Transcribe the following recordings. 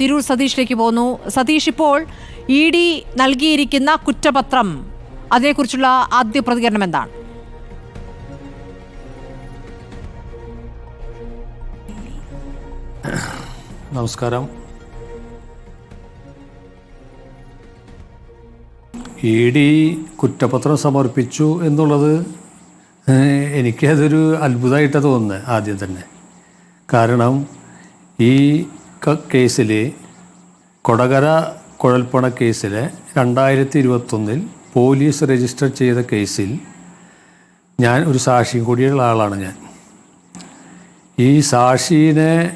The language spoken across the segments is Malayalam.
തിരൂർ സതീഷിലേക്ക് പോകുന്നു. സതീഷ് ഇപ്പോൾ ഇ ഡി നൽകിയിരിക്കുന്ന കുറ്റപത്രം. അതിനെക്കുറിച്ചുള്ള ആദ്യ പ്രതികരണം എന്താണ്? നമസ്കാരം. ഇ ഡി കുറ്റപത്രം സമർപ്പിച്ചു എന്നുള്ളത് എനിക്കതൊരു അത്ഭുതമായിട്ടാണ് തോന്നുന്നത് ആദ്യം തന്നെ. കാരണം ഈ കേസിൽ കൊടകര കുഴൽപ്പണ കേസിലെ രണ്ടായിരത്തി ഇരുപത്തൊന്നിൽ പോലീസ് രജിസ്റ്റർ ചെയ്ത കേസിൽ ഞാൻ ഒരു സാക്ഷിയും കൂടിയുള്ള ആളാണ് ഞാൻ. ഈ സാക്ഷിനെ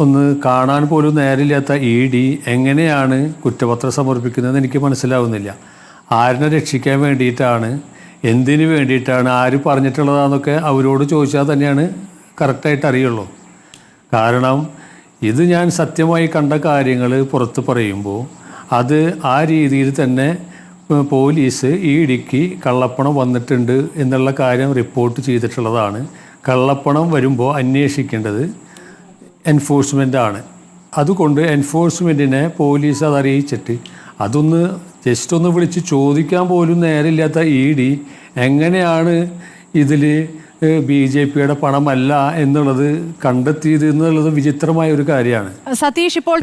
ഒന്ന് കാണാൻ പോലും നേരില്ലാത്ത ഇ ഡി എങ്ങനെയാണ് കുറ്റപത്രം സമർപ്പിക്കുന്നതെന്ന് എനിക്ക് മനസ്സിലാവുന്നില്ല. ആരിനെ രക്ഷിക്കാൻ വേണ്ടിയിട്ടാണ് എന്തിനു വേണ്ടിയിട്ടാണ് ആര് പറഞ്ഞിട്ടുള്ളതാണെന്നൊക്കെ അവരോട് ചോദിച്ചാൽ തന്നെയാണ് കറക്റ്റായിട്ട് അറിയുള്ളൂ. കാരണം ഇത് ഞാൻ സത്യമായി കണ്ട കാര്യങ്ങൾ പുറത്ത് പറയുമ്പോൾ അത് ആ രീതിയിൽ തന്നെ പോലീസ് ഈ ഇടുക്കി കള്ളപ്പണം വന്നിട്ടുണ്ട് എന്നുള്ള കാര്യം റിപ്പോർട്ട് ചെയ്തിട്ടുള്ളതാണ്. കള്ളപ്പണം വരുമ്പോൾ അന്വേഷിക്കേണ്ടത് എൻഫോഴ്സ്മെന്റ് ആണ്. അതുകൊണ്ട് എൻഫോഴ്സ്മെന്റിനെ പോലീസ് അത് അറിയിച്ചിട്ട് അതൊന്ന് ജസ്റ്റ് ഒന്ന് വിളിച്ച് ചോദിക്കാൻ പോലും നേരമില്ലാത്ത ഇ ഡി എങ്ങനെയാണ് ഇതിൽ ബി ജെ പിയുടെ പണമല്ല എന്നുള്ളത് കണ്ടെത്തിയത് എന്നുള്ളത് വിചിത്രമായ ഒരു കാര്യമാണ്. സതീഷ് ഇപ്പോൾ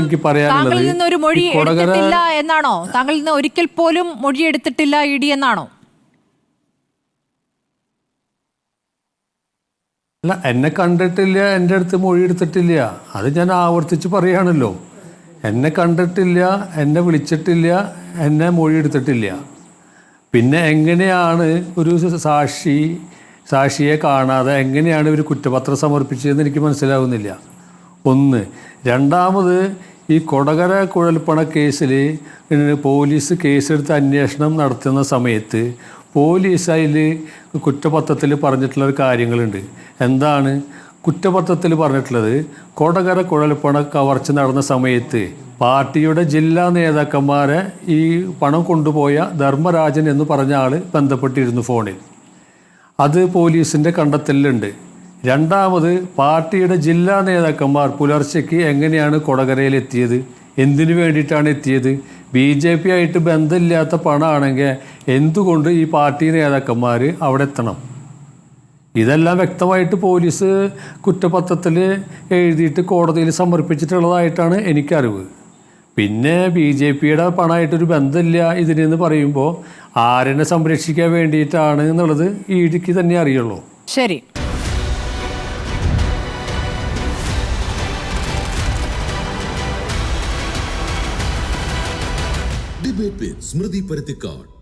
എനിക്ക് പറയാനുള്ളത് മൊഴി എടുത്തിട്ടില്ല എന്നാണോ? താങ്കളിൽ നിന്ന് ഒരിക്കൽ പോലും മൊഴി എടുത്തിട്ടില്ല ഇ ഡി എന്നാണോ? അല്ല എന്നെ കണ്ടിട്ടില്ല എന്റെ അടുത്ത് മൊഴി എടുത്തിട്ടില്ല. അത് ഞാൻ ആവർത്തിച്ച് പറയുകയാണല്ലോ എന്നെ കണ്ടിട്ടില്ല എന്നെ വിളിച്ചിട്ടില്ല എന്നെ മൊഴി എടുത്തിട്ടില്ല. പിന്നെ എങ്ങനെയാണ് ഒരു സാക്ഷി സാക്ഷിയെ കാണാതെ എങ്ങനെയാണ് ഇവർ കുറ്റപത്രം സമർപ്പിച്ചതെന്ന് എനിക്ക് മനസ്സിലാവുന്നില്ല. ഒന്ന് രണ്ടാമത് ഈ കൊടകര കുഴൽപ്പണ കേസിൽ പോലീസ് കേസെടുത്ത് അന്വേഷണം നടത്തുന്ന സമയത്ത് പോലീസ് അതിൽ കുറ്റപത്രത്തിൽ പറഞ്ഞിട്ടുള്ളൊരു കാര്യങ്ങളുണ്ട്. എന്താണ്? കുറ്റപത്രത്തിൽ പറഞ്ഞിട്ടുള്ളത് കൊടകര കുഴൽപ്പണ കവർച്ച നടന്ന സമയത്ത് പാർട്ടിയുടെ ജില്ലാ നേതാക്കന്മാരെ ഈ പണം കൊണ്ടുപോയ ധർമ്മരാജൻ എന്ന് പറഞ്ഞ ആൾ ബന്ധപ്പെട്ടിരുന്നു ഫോണിൽ. അത് പോലീസിന്റെ കണ്ടെത്തലിലുണ്ട്. രണ്ടാമത് പാർട്ടിയുടെ ജില്ലാ നേതാക്കന്മാർ പുലർച്ചയ്ക്ക് എങ്ങനെയാണ് കൊടകരയിൽ എത്തിയത്? എന്തിനു വേണ്ടിയിട്ടാണ് എത്തിയത്? ബി ജെ പി ആയിട്ട് ബന്ധമില്ലാത്ത പണമാണെങ്കിൽ എന്തുകൊണ്ട് ഈ പാർട്ടി നേതാക്കന്മാർ അവിടെ എത്തണം? ഇതെല്ലാം വ്യക്തമായിട്ട് പോലീസ് കുറ്റപത്രത്തിൽ എഴുതിയിട്ട് കോടതിയിൽ സമർപ്പിച്ചിട്ടുള്ളതായിട്ടാണ് എനിക്കറിവ്. പിന്നെ ബി ജെ പിയുടെ പണമായിട്ടൊരു ബന്ധമില്ല ഇതിനെന്ന് പറയുമ്പോൾ ആരെന്നെ സംരക്ഷിക്കാൻ വേണ്ടിയിട്ടാണ് എന്നുള്ളത് ഈ ഇടിക്ക് തന്നെ അറിയുള്ളൂ. ശരി. ഡിബേറ്റ് സ്മൃതി പരുത്തിക്കാട്.